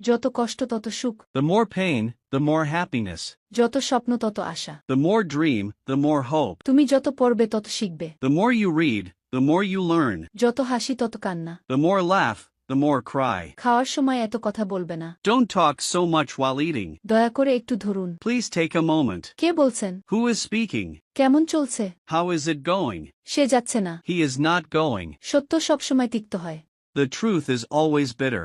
যত কষ্ট তত সুখ The more pain, the more happiness. যত স্বপ্ন তত আশা The more dream, the more hope. তুমি যত পড়বে তত শিখবে The more you read, the more you learn. যত হাসি তত কান্না The more laugh, the more cry. খাওয়ার সময় এত কথা বলবে না Don't talk so much while eating. দয়া করে একটু ধরুন Please take a moment. কে বলছেন Who is speaking? কেমন চলছে How is it going? সে যাচ্ছে না He is not going. সত্য সবসময় তিক্ত হয় The truth is always bitter.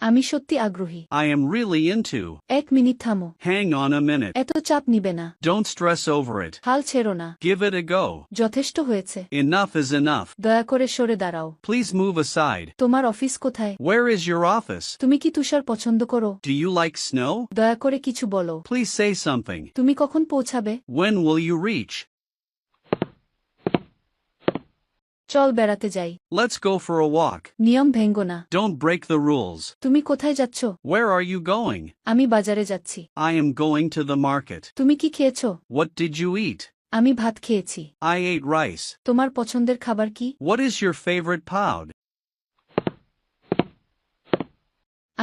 আমি সত্যি আগ্রহী I am really into. এক মিনিট থামো Hang on a minute. এত চাপ নিবে না Don't stress over it. হাল ছেড়ো না Give it a go. যথেষ্ট হয়েছে Enough is enough. দয়া করে সরে দাঁড়াও Please move aside. তোমার অফিস কোথায় Where is your office? তুমি কি তুষার পছন্দ করো Do you like snow? দয়া করে কিছু বলো Please say something. তুমি কখন পৌঁছাবে When will you reach? চল বেড়াতে যাই Let's go for a walk. নিয়ম ভেঙ্গো না Don't break the rules. তুমি কোথায় যাচ্ছ Where are you going? আমি বাজারে যাচ্ছি I am going to the market. তুমি কি খেয়েছো What did you eat? আমি ভাত খেয়েছি I ate rice. তোমার পছন্দের খাবার কি What is your favorite pound?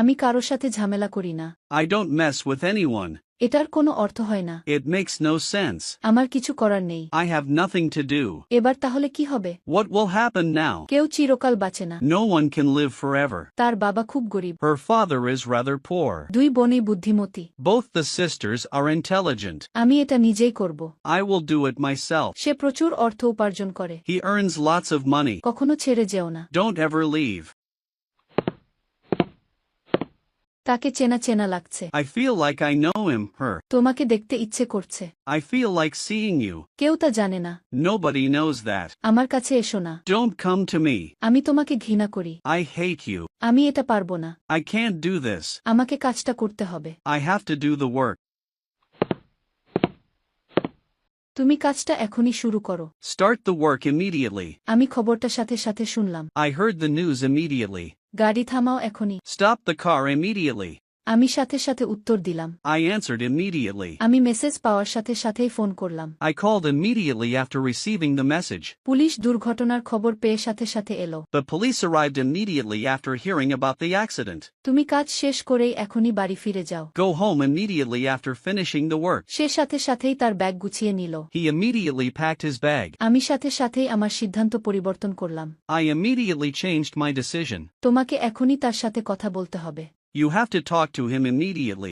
আমি কারও সাথে ঝামেলা করি না I don't mess with anyone. এটার কোনো অর্থ হয় না It makes no sense. আমার কিছু করার নেই I have nothing to do. এবার তাহলে কি হবে What will happen now? কেউ চিরকাল বাঁচে না No one can live forever. তার বাবা খুব গরিব Her father is rather poor. দুই বোনই বুদ্ধিমতী Both the sisters are intelligent. আমি এটা নিজেই করব I will do it myself. সে প্রচুর অর্থ উপার্জন করে He earns lots of money. কখনো ছেড়ে যেও না Don't ever leave. তাকে চেনা চেনা লাগছে I feel like I know him, her. তোমাকে দেখতে ইচ্ছে করছে I feel like seeing you. কেউ তা জানে না Nobody knows that. আমার কাছে এসো না Don't come to me. আমি তোমাকে ঘৃণা করি I hate you. আমি এটা পারব না I can't do this. আমাকে কাজটা করতে হবে I have to do the work. তুমি কাজটা এখনই শুরু করো Start the work immediately. আমি খবরটা সাথে সাথে শুনলাম I heard the news immediately. গাড়ি থামাও এখনই Stop the car immediately. আমি সাথে সাথে উত্তর দিলাম I answered immediately. আমি মেসেজ পাওয়ার সাথে সাথেই ফোন করলাম I called immediately after receiving the message. Police দুর্ঘটনার খবর পেয়ে সাথে সাথে এলো The police arrived immediately after hearing about the accident. তুমি কাজ শেষ করেই এখনই বাড়ি ফিরে যাও Go home immediately after finishing the work. সে সাথে সাথেই তার ব্যাগ গুছিয়ে নিল He immediately packed his bag. আমি সাথে সাথেই আমার সিদ্ধান্ত পরিবর্তন করলাম I immediately changed my decision. তোমাকে এখনই তার সাথে কথা বলতে হবে You have to talk to him immediately.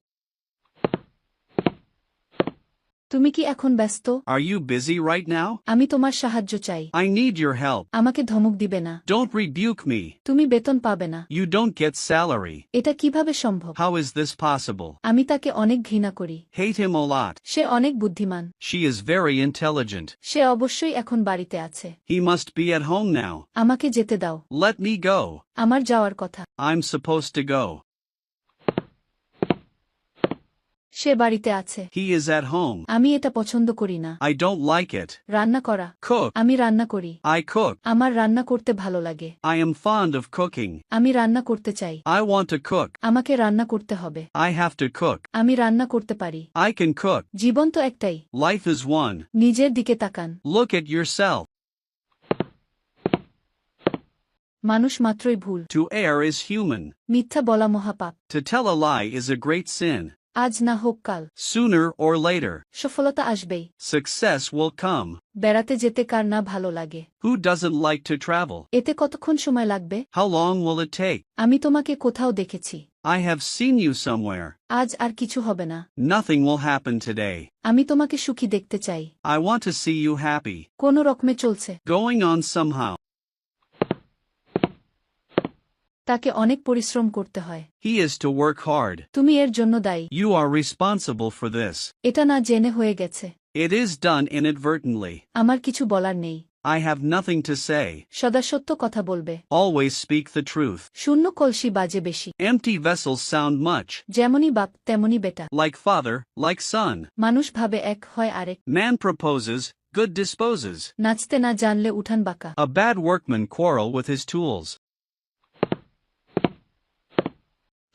তুমি কি এখন ব্যস্ত Are you busy right now? আমি তোমার সাহায্য চাই I need your help. আমাকে ধমক দিবে না Don't rebuke me. তুমি বেতন পাবে না You don't get salary. এটা কিভাবে সম্ভব How is this possible? আমি তাকে অনেক ঘৃণা করি Hate him a lot. সে অনেক বুদ্ধিমান She is very intelligent. সে অবশ্যই এখন বাড়িতে আছে He must be at home now. আমাকে যেতে দাও Let me go. আমার যাওয়ার কথা I'm supposed to go. সে বাড়িতে আছে He is at home. আমি এটা পছন্দ করি না I don't like it. রান্না করা Cook. আমি রান্না করি I cook. আমার রান্না করতে ভালো লাগে I am fond of cooking. আমি রান্না করতে চাই I want to cook. আমাকে রান্না করতে হবে I have to cook. আমি রান্না করতে পারি I can cook. জীবন তো একটাই Life is one. নিজের দিকে তাকান Look at yourself. মানুষ মাত্রই ভুল To err is human. মিথ্যা বলা মহাপাপ To tell a lie is a great sin. আজ না হোক কাল Sooner or later, সফলতা আসবেই success will come. বেড়াতে যেতে কার না ভালো লাগে Who doesn't like to travel? এতে কতক্ষণ সময় লাগবে How long will it take? আমি তোমাকে কোথাও দেখেছি I have seen you somewhere. আজ আর কিছু হবে না Nothing will happen today. আমি তোমাকে সুখী দেখতে চাই I want to see you happy. কোনো রকমে চলছে Going on somehow. তাকে অনেক পরিশ্রম করতে হয় He is to work hard. তুমি এর জন্য দায়ী You are responsible for this. এটা না জেনে হয়ে গেছে It is done inadvertently. আমার কিছু বলার নেই I have nothing to say. সদা সত্য কথা বলবে Always speak the truth. শূন্য কলসি বাজে বেশি Empty vessels sound much. যেমনই বাপ তেমনই বেটা Like father, like son. মানুষ ভাবে এক হয় আরেক Man proposes, good disposes. নাচতে না জানলে উঠান বাঁকা A bad workman quarrel with his tools.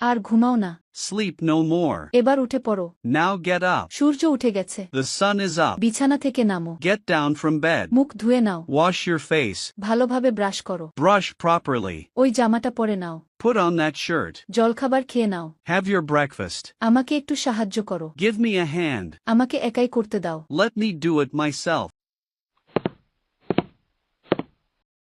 আর ঘুমাও না Sleep no more. এবার উঠে পড়ো Now get up. সূর্য উঠে গেছে The sun is up. বিছানা থেকে নামো Get down from bed. মুখ ধুয়ে নাও Wash your face. ভালোভাবে ব্রাশ করো Brush properly. ওই জামাটা পরে নাও Put on that shirt. জলখাবার খেয়ে নাও Have your breakfast. আমাকে একটু সাহায্য করো Give me a hand. আমাকে একাই করতে দাও Let me do it myself.